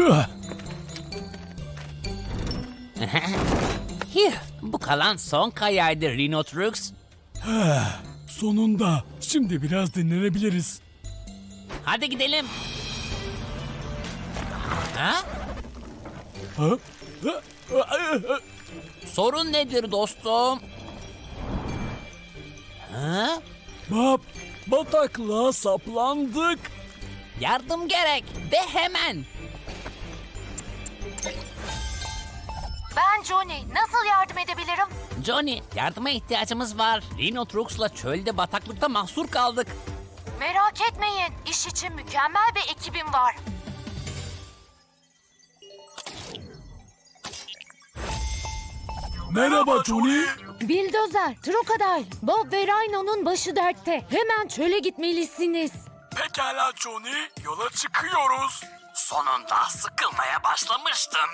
Hih, bu kalan son kayaydı Rhinotrux. Sonunda. Şimdi biraz dinlenebiliriz. Hadi gidelim. Ha? Ha? Ha? Ha? Sorun nedir dostum? Ha? Bab, bataklığa saplandık. Yardım gerek. De hemen. Ben Johnny. Nasıl yardım edebilirim? Johnny, yardıma ihtiyacımız var. Rhinotrux'la çölde bataklıkta mahsur kaldık. Merak etmeyin. İş için mükemmel bir ekibim var. Merhaba Johnny. Bildozer, Trocadile, Bob ve Rhino'nun başı dertte. Hemen çöle gitmelisiniz. Pekala Johnny, yola çıkıyoruz. Sonunda sıkılmaya başlamıştım.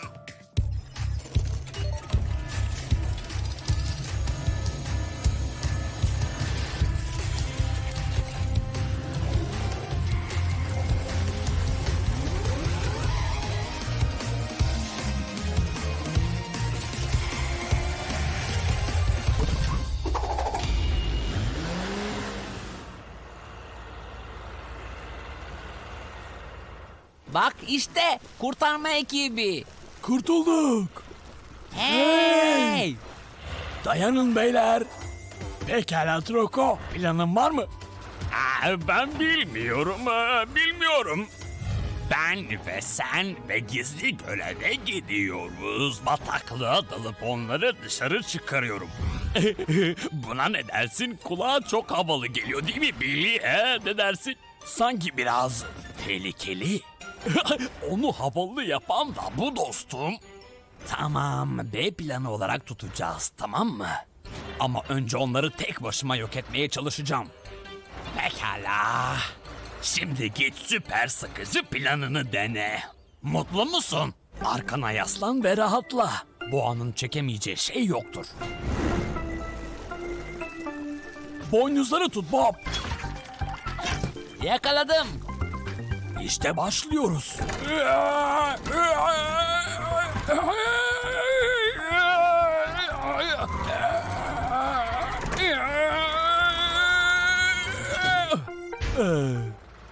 İşte kurtarma ekibi. Kurtulduk. Hey! Dayanın beyler. Pekala Troko, planın var mı? ben bilmiyorum, ee, bilmiyorum. Ben ve sen ve gizli göreve gidiyoruz. Bataklığa dalıp onları dışarı çıkarıyorum. Buna ne dersin? Kulağa çok havalı geliyor değil mi Billy? He? Ne dersin? Sanki biraz tehlikeli. Onu havalı yapan da bu dostum. Tamam, B planı olarak tutacağız, tamam mı? Ama önce onları tek başıma yok etmeye çalışacağım. Pekala. Şimdi git süper sıkıcı planını dene. Mutlu musun? Arkana yaslan ve rahatla. Boğanın çekemeyeceği şey yoktur. Boynuzları tut Bob. Yakaladım. İşte başlıyoruz.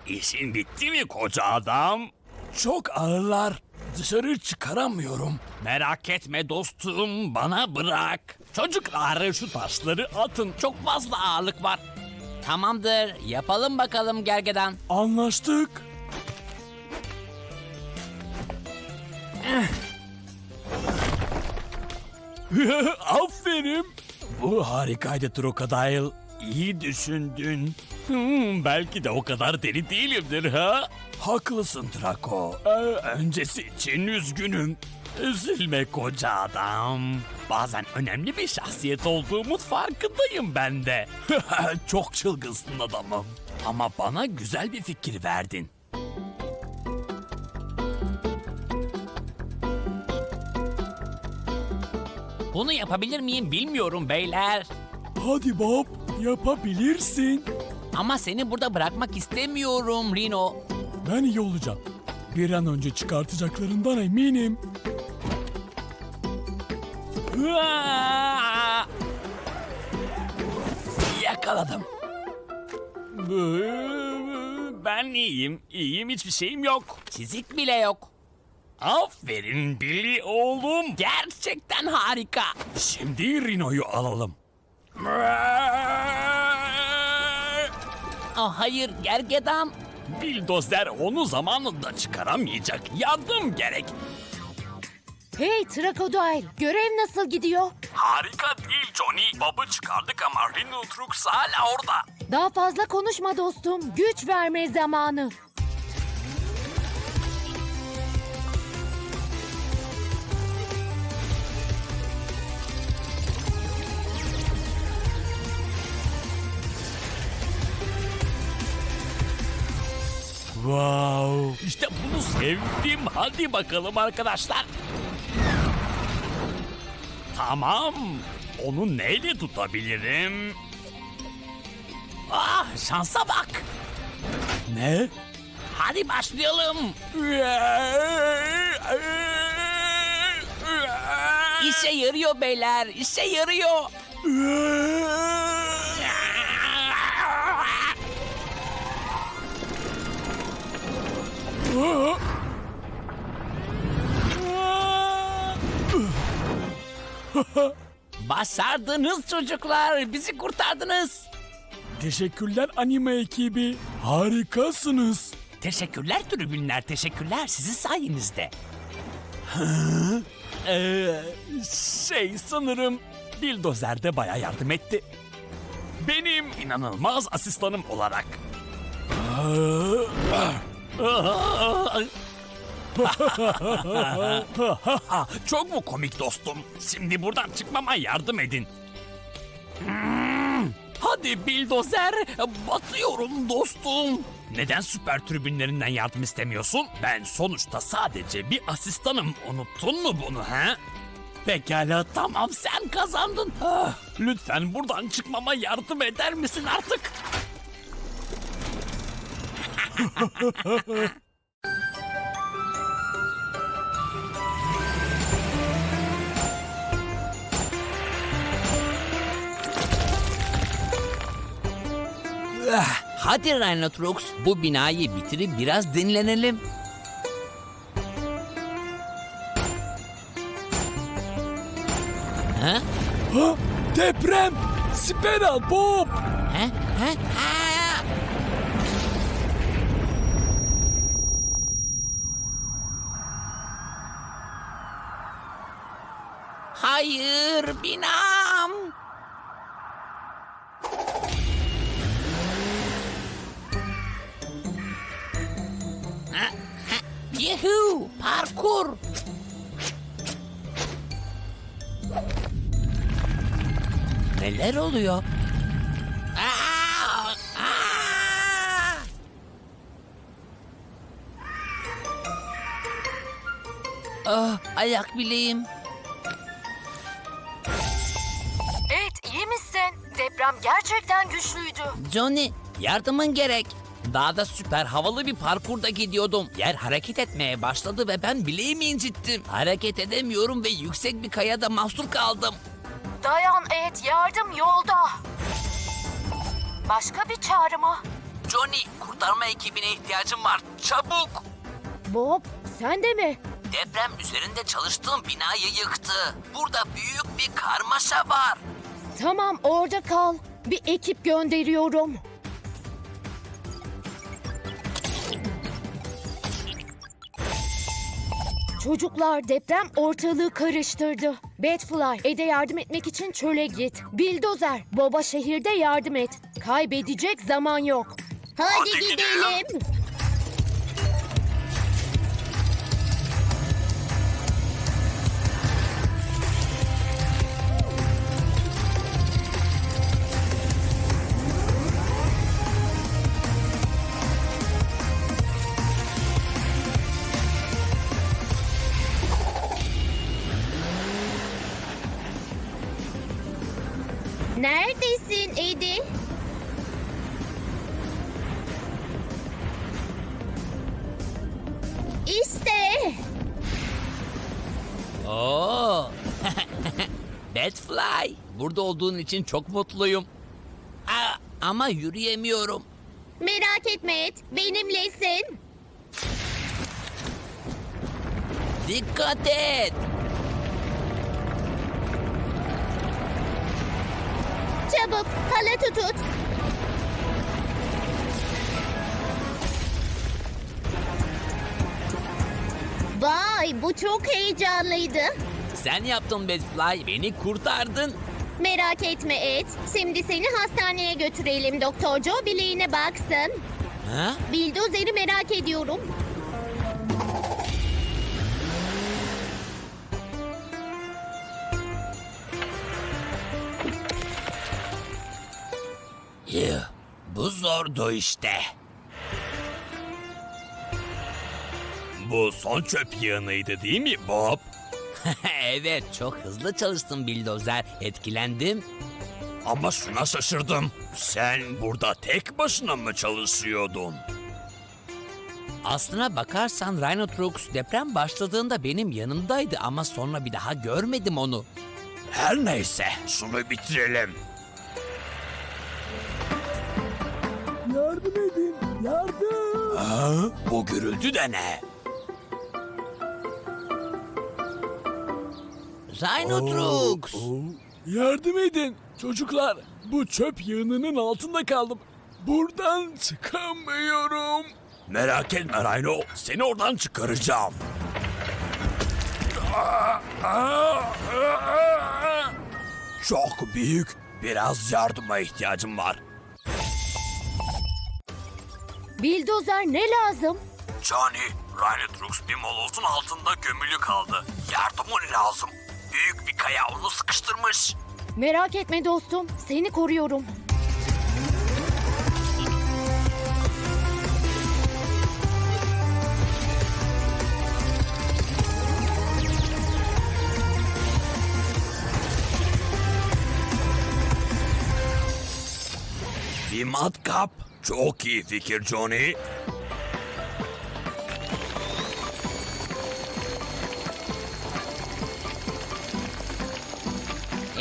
İşin bitti mi koca adam? Çok ağırlar. Dışarı çıkaramıyorum. Merak etme dostum bana bırak. Çocuklar şu taşları atın çok fazla ağırlık var. Tamamdır, yapalım bakalım gergedan. Anlaştık. Aferin. Bu harikaydı Trocadile. İyi düşündün. Hmm, belki de o kadar deli değilimdir ha. Haklısın Draco. Ee, öncesi için üzgünüm. Üzülme koca adam. Bazen önemli bir şahsiyet olduğumun farkındayım ben de. Çok çılgınsın adamım. Ama bana güzel bir fikir verdin. Bunu yapabilir miyim bilmiyorum beyler. Hadi Bob, yapabilirsin. Ama seni burada bırakmak istemiyorum Rino. Ben iyi olacağım. Bir an önce çıkartacaklarından eminim. Yakaladım. Ben iyiyim. İyiyim hiçbir şeyim yok. Çizik bile yok. Aferin Billy oğlum. Gerçekten harika. Şimdi Rino'yu alalım. Ah hayır gergedan. Bildozer onu zamanında çıkaramayacak. Yardım gerek. Hey Trocadile, görev nasıl gidiyor? Harika değil Johnny. Bob'u çıkardık ama Rhinotrux hala orada. Daha fazla konuşma dostum. Güç verme zamanı. Sevdim. Hadi bakalım arkadaşlar. Tamam. Onu neyle tutabilirim? Ah şansa bak. Ne? Hadi başlayalım. İşe yarıyor beyler, işe yarıyor. Başardınız çocuklar, bizi kurtardınız. Teşekkürler anime ekibi. Harikasınız. Teşekkürler tribünler, teşekkürler sizin sayenizde. Ee, şey sanırım Bildozer de baya yardım etti. Benim inanılmaz asistanım olarak. Çok mu komik dostum? Şimdi buradan çıkmama yardım edin. Hmm, Hadi Bildozer, batıyorum dostum. Neden süper tribünlerinden yardım istemiyorsun? Ben sonuçta sadece bir asistanım. Unuttun mu bunu ha? Pekala tamam sen kazandın. Ah, lütfen buradan çıkmama yardım eder misin artık? Hadi Rhinotrox, bu binayı bitirip biraz dinlenelim. Ha? Ha, deprem. Spiral Bob. Ha? Ha? Ha? Hayır, binam. Oluyor? Ah, ayak bileğim. Evet iyi misin? Deprem gerçekten güçlüydü. Johnny, yardımın gerek. Dağda süper havalı bir parkurda gidiyordum. Yer hareket etmeye başladı ve ben bileğimi incittim. Hareket edemiyorum ve yüksek bir kayada mahsur kaldım. Dayan et yardım yolda. Başka bir çağrı mı? Johnny, kurtarma ekibine ihtiyacım var. Çabuk! Bob, sen de mi? Deprem üzerinde çalıştığım binayı yıktı. Burada büyük bir karmaşa var. Tamam, orada kal. Bir ekip gönderiyorum. Çocuklar deprem ortalığı karıştırdı. Batfly, Ed'e yardım etmek için çöle git. Bildozer, Bob'a şehirde yardım et. Kaybedecek zaman yok. Hadi, gidelim. Neredesin olduğun için çok mutluyum. Aa, ama yürüyemiyorum. Merak etme Ed, benimlesin. Dikkat et. Çabuk, halatı tut. Vay, bu çok heyecanlıydı. Sen yaptın Batfly, beni kurtardın. Merak etme Ed. Şimdi seni hastaneye götürelim. Doktor Joe bileğine baksın. Ha? Bildozeri merak ediyorum. Yuh, bu zordu işte. Bu son çöp yığınıydı değil mi Bob? evet, çok hızlı çalıştın Bildozer. Etkilendim. Ama şuna şaşırdım. Sen burada tek başına mı çalışıyordun? Aslına bakarsan Rhinotrox deprem başladığında benim yanımdaydı ama sonra bir daha görmedim onu. Her neyse şunu bitirelim. Yardım edin. Yardım. Ha, bu gürültü de ne? Rhinotrox! Yardım edin. Çocuklar bu çöp yığınının altında kaldım. Buradan çıkamıyorum. Merak etme Rhino. Seni oradan çıkaracağım. Çok büyük. Biraz yardıma ihtiyacım var. Bildozer ne lazım? Johnny, Rhinotrux bir molozun altında gömülü kaldı. Yardımın lazım. Büyük bir kaya onu sıkıştırmış. Merak etme dostum, seni koruyorum. Bir matkap. Çok iyi fikir Johnny.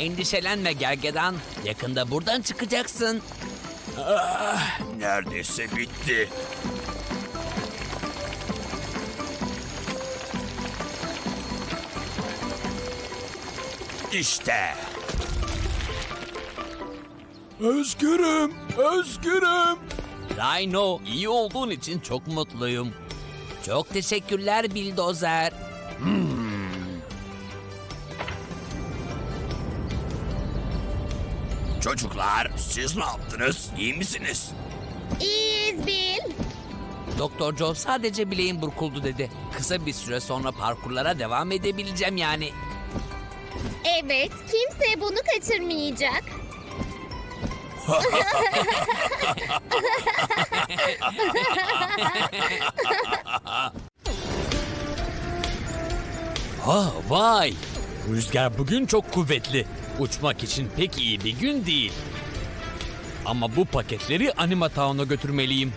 Endişelenme Gergedan. Yakında buradan çıkacaksın. Neredeyse bitti. İşte. Özgürüm, özgürüm. Rhino, iyi olduğun için çok mutluyum. Çok teşekkürler Bildozer. Çocuklar, siz ne yaptınız? İyi misiniz? İyiyiz Bil. Doktor Joe sadece bileğim burkuldu dedi. Kısa bir süre sonra parkurlara devam edebileceğim yani. Evet, kimse bunu kaçırmayacak. Ha vay. Rüzgar bugün çok kuvvetli. Uçmak için pek iyi bir gün değil. Ama bu paketleri Anima Town'a götürmeliyim.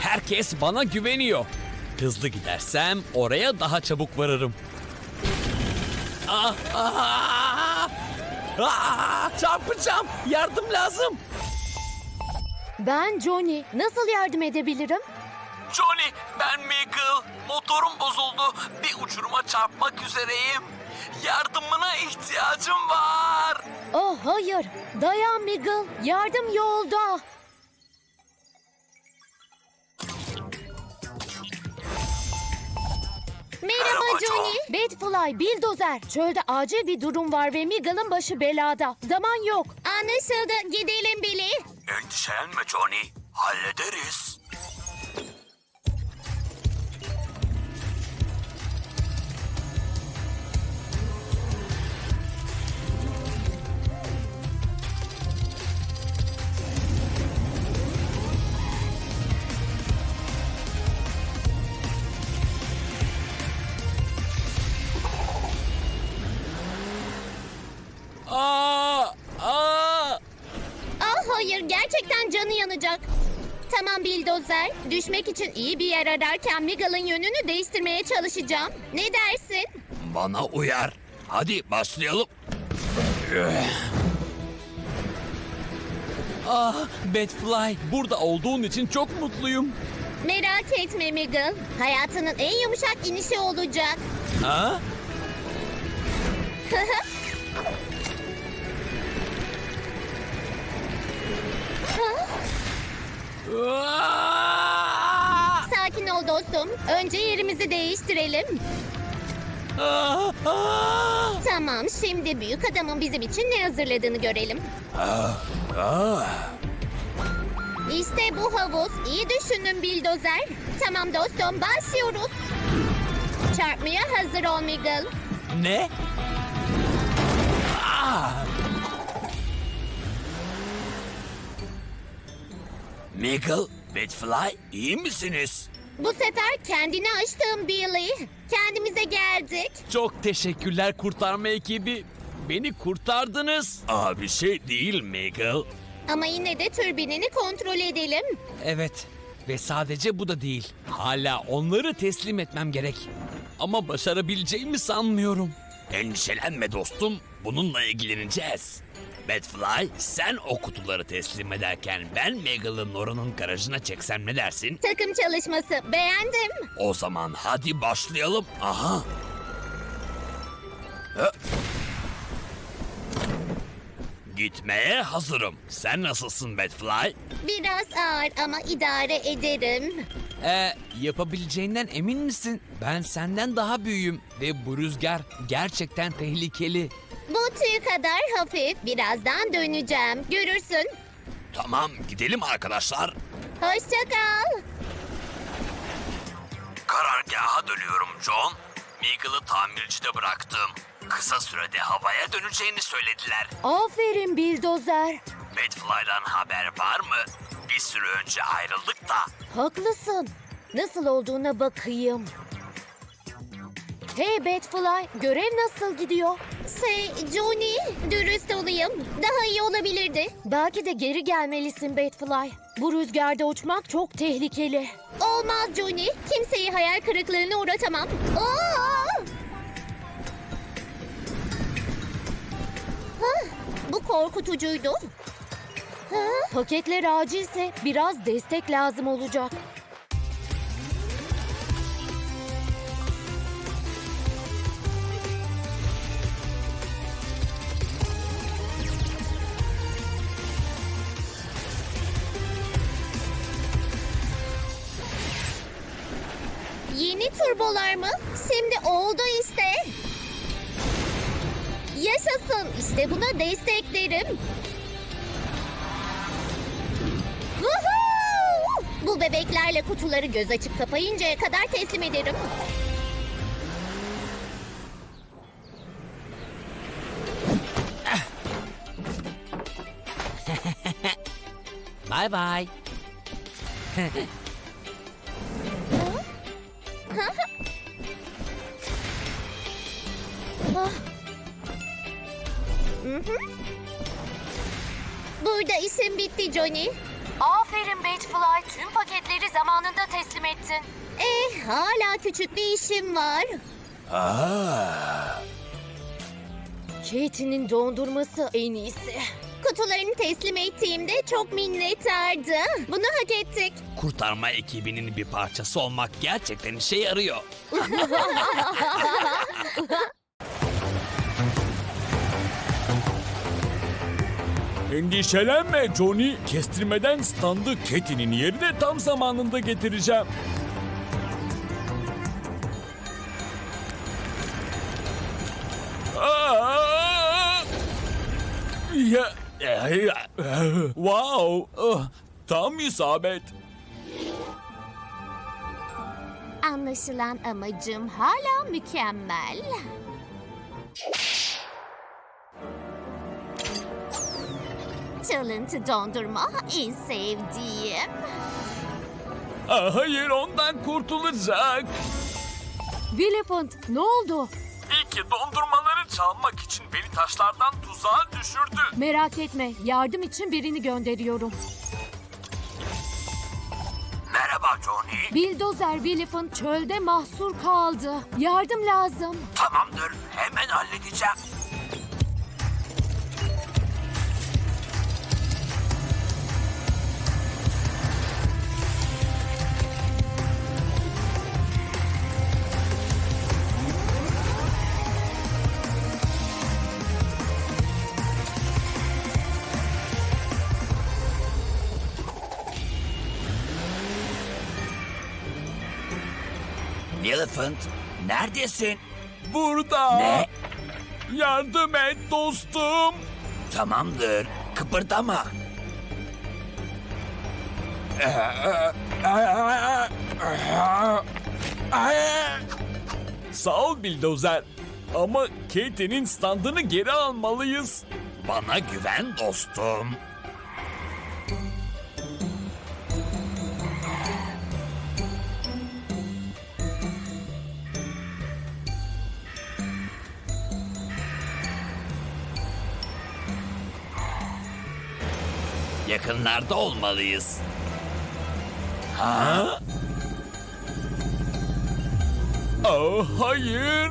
Herkes bana güveniyor. Hızlı gidersem oraya daha çabuk varırım. Ah, ah, ah, çarpacağım. Yardım lazım. Ben Johnny, nasıl yardım edebilirim? Johnny, ben Miguel. Motorum bozuldu. Bir uçuruma çarpmak üzereyim. Yardımına ihtiyacım var. Oh hayır, dayan Miguel, yardım yolda. Merhaba Merhaba Johnny. Batfly, Bildozer. Çölde acil bir durum var ve Miguel'ın başı belada. Zaman yok. Anlaşıldı. Gidelim Billy. Endişelenme Johnny. Hallederiz. Gerçekten canı yanacak. Tamam Bildozer. Düşmek için iyi bir yer ararken Miguel'ın yönünü değiştirmeye çalışacağım. Ne dersin? Bana uyar. Hadi başlayalım. Ah, Batfly, burada olduğun için çok mutluyum. Merak etme Miguel. Hayatının en yumuşak inişi olacak. Ha? Sakin ol dostum. Önce yerimizi değiştirelim. Tamam, şimdi büyük adamın bizim için ne hazırladığını görelim. İşte bu havuz. İyi düşündün Bildozer. Tamam dostum, başlıyoruz. Çarpmaya hazır ol Miguel. Ne? Miguel, Batfly iyi misiniz? Bu sefer kendini aştın Billy. Kendimize geldik. Çok teşekkürler kurtarma ekibi. Beni kurtardınız. Aa bir şey değil Miguel. Ama yine de türbinini kontrol edelim. Evet. Ve sadece bu da değil. Hala onları teslim etmem gerek. Ama başarabileceğimi sanmıyorum. Endişelenme dostum. Bununla ilgileneceğiz. Batfly sen o kutuları teslim ederken ben Megal'ın Nora'nın garajına çeksem ne dersin? Takım çalışması beğendim. O zaman hadi başlayalım. Aha. Hı. Gitmeye hazırım. Sen nasılsın Batfly? Biraz ağır ama idare ederim. Ee, yapabileceğinden emin misin? Ben senden daha büyüğüm ve bu rüzgar gerçekten tehlikeli. Bu tüy kadar hafif. Birazdan döneceğim. Görürsün. Tamam gidelim arkadaşlar. Hoşça kal. Karargaha dönüyorum John. Megal'ı tamircide bıraktım. Kısa sürede havaya döneceğini söylediler. Aferin Bildozer. Batfly'dan haber var mı? Bir süre önce ayrıldık da. Haklısın. Nasıl olduğuna bakayım. Hey Batfly, görev nasıl gidiyor? Şey, Johnny, dürüst olayım. Daha iyi olabilirdi. Belki de geri gelmelisin Batfly. Bu rüzgarda uçmak çok tehlikeli. Olmaz Johnny. Kimseyi hayal kırıklığına uğratamam. Aa! Hah, bu korkutucuydu. Paketler acilse biraz destek lazım olacak. Yaşasın. İşte buna desteklerim. Bu bebeklerle kutuları göz açıp kapayıncaya kadar teslim ederim. Bye bye. Burada işim bitti Johnny. Aferin Batefly, tüm paketleri zamanında teslim ettin. Eh hala küçük bir işim var. Katie'nin dondurması en iyisi. Kutularını teslim ettiğimde çok minnettardı. Bunu hak ettik. Kurtarma ekibinin bir parçası olmak gerçekten işe yarıyor. Endişelenme Johnny. Kestirmeden standı Katie'nin yerine tam zamanında getireceğim. Aa! Ya, wow, ah, tam isabet. Anlaşılan amacım hala mükemmel. Çalıntı dondurma en sevdiğim. Ah, hayır ondan kurtulacak. Willifant ne oldu? İyi ki dondurmaları çalmak için beni taşlardan tuzağa düşürdü. Merak etme yardım için birini gönderiyorum. Merhaba Johnny. Bildozer Willifant çölde mahsur kaldı. Yardım lazım. Tamamdır. Hemen halledeceğim. Elephant, neredesin? Burada. Ne? Yardım et dostum. Tamamdır. Kıpırdama. Sağ ol Bildozer. Ama Katie'nin standını geri almalıyız. Bana güven dostum. Yakınlarda olmalıyız. Ha? Oh, hayır.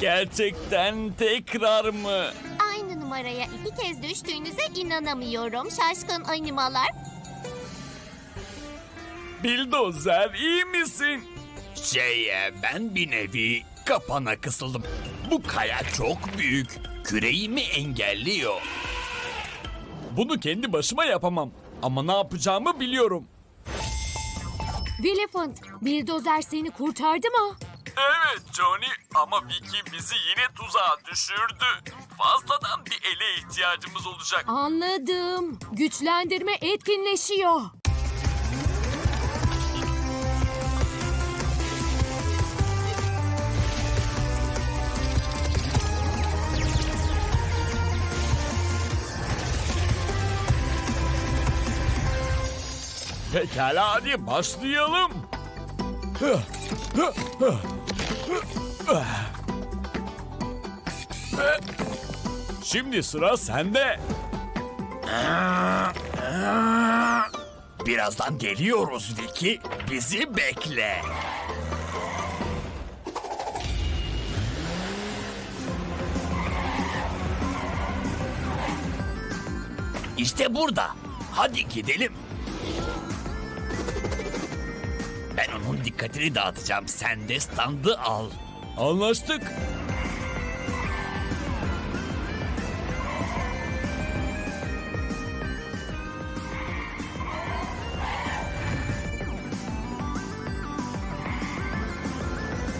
Gerçekten tekrar mı? Aynı numaraya iki kez düştüğünüze inanamıyorum şaşkın animalar. Bildozer iyi misin? Şey ben bir nevi kapana kısıldım. Bu kaya çok büyük. Küreğimi engelliyor. Bunu kendi başıma yapamam. Ama ne yapacağımı biliyorum. Willifant, bildozer seni kurtardı mı? Evet Johnny ama Vicky bizi yine tuzağa düşürdü. Fazladan bir ele ihtiyacımız olacak. Anladım. Güçlendirme etkinleşiyor. Pekala hadi başlayalım. Şimdi sıra sende. Birazdan geliyoruz Vicky. Bizi bekle. İşte burada. Hadi gidelim. Dikkatini dağıtacağım. Sen de standı al. Anlaştık.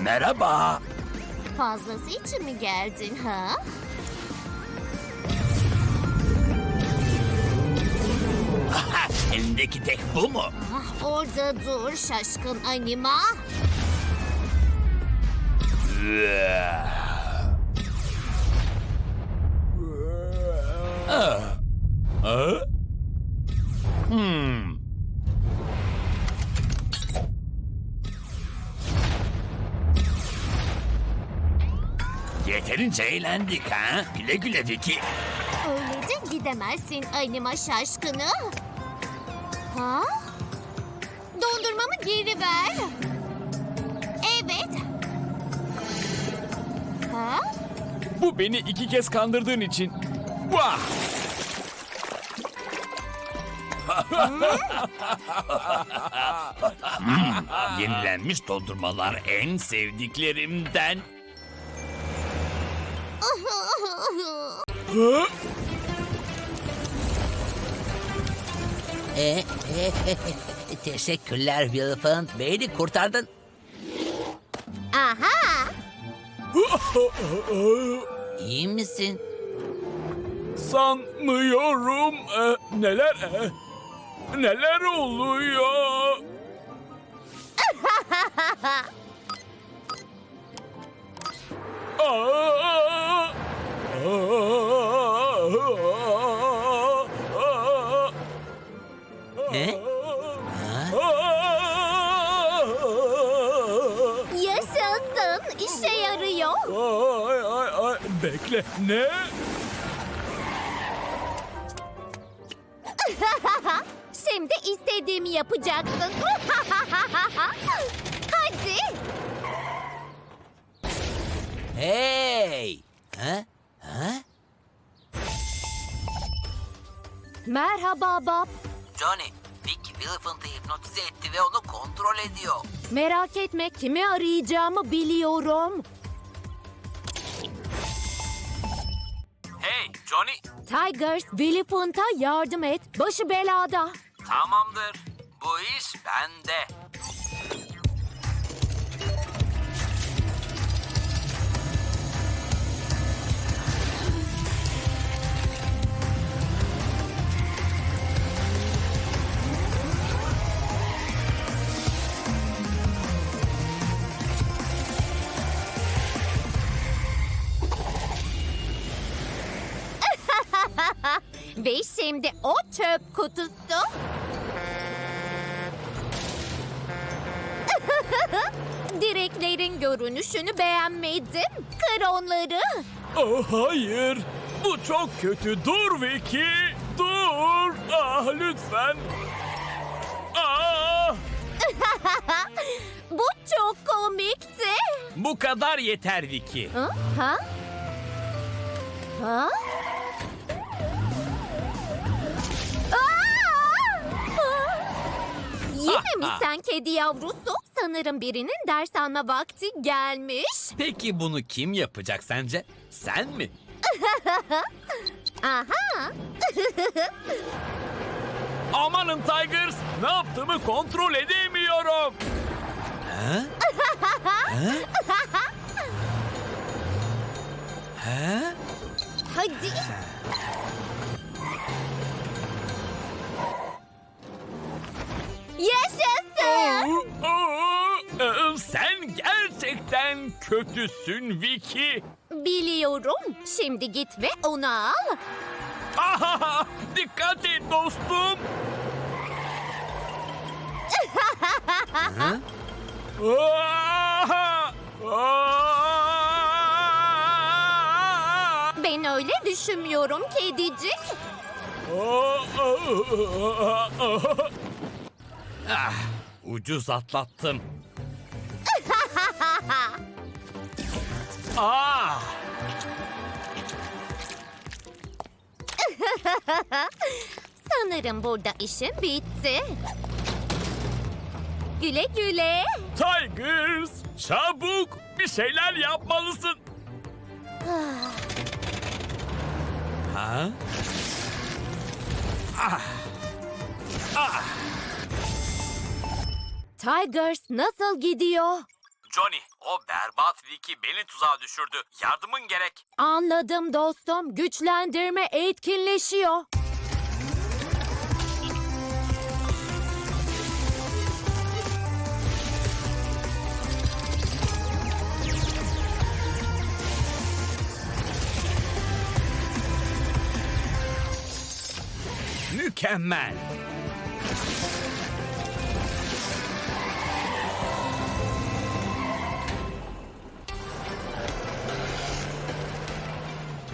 Merhaba. Fazlası için mi geldin ha? Elindeki tek bu mu? Ah, orada dur şaşkın anima. Ha? Hmm. Yeterince eğlendik ha? Güle güle Vicky. Öyle de gidemezsin anima şaşkını. Ha? Dondurmamı geri ver. Evet. Ha? Bu beni iki kez kandırdığın için. Vah! Yenilenmiş dondurmalar en sevdiklerimden. E, e, teşekkürler Willifant. Beni kurtardın. Aha. İyi misin? Sanmıyorum. Ee, neler? e, neler oluyor? Aa! Aa! İşe yarıyor. Ay ay ay bekle ne? Şimdi istediğimi yapacaksın. Hadi. Hey! Ha? Ha? Merhaba Bob. Johnny, Vic Willifant'ı hipnotize etti ve onu kontrol ediyor. Merak etme kimi arayacağımı biliyorum. Hey Johnny, Tigers, Willifant'a yardım et. Başı belada. tamamdır. Bu iş bende. Ve şimdi o çöp kutusu. Direklerin görünüşünü beğenmedim. Kır onları. Oh, hayır. Bu çok kötü. Dur Vicky. Dur. Ah lütfen. Ah! Bu çok komikti. Bu kadar yeter Vicky. Ha? Ha? Ha? Yine mi sen kedi yavrusu? Sanırım birinin ders alma vakti gelmiş. Peki bunu kim yapacak sence? Sen mi? Aha! Amanın Tigers. Ne yaptığımı kontrol edemiyorum. Hadi. Kötüsün Vicky. Biliyorum. Şimdi git ve onu al. Ahaha, dikkat et dostum. Ben öyle düşünmüyorum kedicik. Ah, ucuz atlattım. ah, Sanırım burada işim bitti. Güle güle. Tigers, çabuk bir şeyler yapmalısın. Ha? Tigers nasıl gidiyor? Johnny, o berbat Vicky beni tuzağa düşürdü. Yardımın gerek. Anladım dostum. Güçlendirme etkinleşiyor. mükemmel.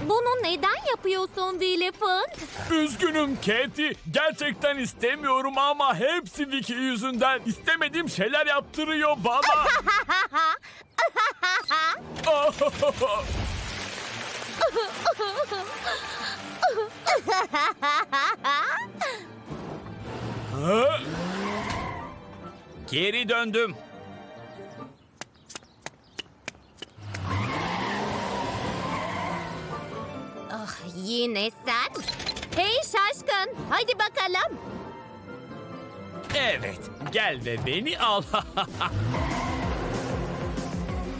Bunu neden yapıyorsun Willifant? Üzgünüm Katie. Gerçekten istemiyorum ama hepsi Vicky yüzünden. İstemediğim şeyler yaptırıyor bana. Geri döndüm. Ah, yine sen. Hey şaşkın, hadi bakalım. Evet, gel ve beni al.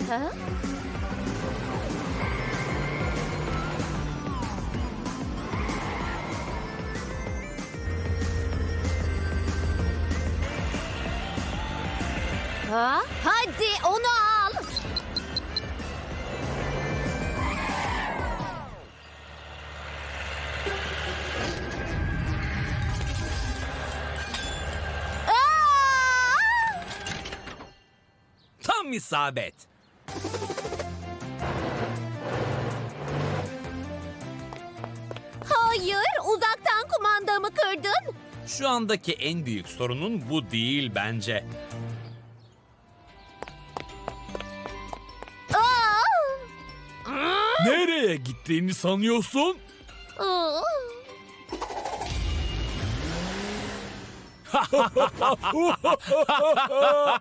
Ha? Ha? Hadi isabet. Hayır, uzaktan kumandamı kırdın. Şu andaki en büyük sorunun bu değil bence. Aa! Nereye gittiğini sanıyorsun? Aa!